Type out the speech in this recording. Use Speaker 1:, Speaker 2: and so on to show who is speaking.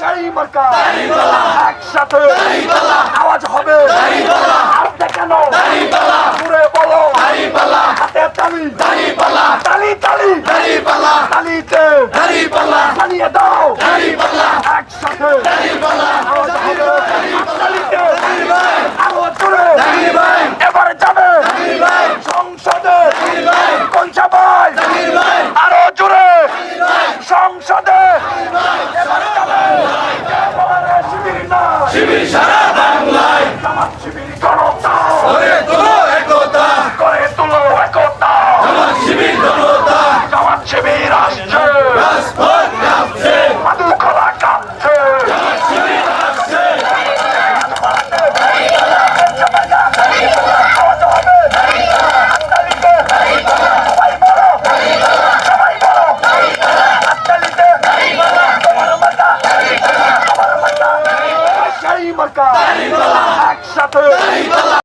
Speaker 1: মার্কা একসাথে আওয়াজ হবে আপনি কেন ঘুরে বলো হাতে তালি তালি তালি তালিতে জানিয়ে দাও একসাথে আওয়াজ হবে তালিতে আরও জোরে এবারে যাবে সংসদে কোন সবাই আরও জোরে সংসদে এবারে যাবে এবারে শিবির না
Speaker 2: শিবির সারা বাংলায়।
Speaker 1: জামাত শিবির জনতা
Speaker 2: করে তোলো একতা।
Speaker 1: করে তুলো একতা
Speaker 2: আমার শিবির জনতা।
Speaker 1: জামাত শিবির আসছে।
Speaker 2: রাজপথ কাঁপছে
Speaker 1: মাদু খোলা কাঁপছে
Speaker 2: শিবির আসছে
Speaker 1: আওয়াজ হবে হাততালিতে সবাই বলো সবাই বলো হাততালিতে তোমার মার্কা মার্কা একসাথে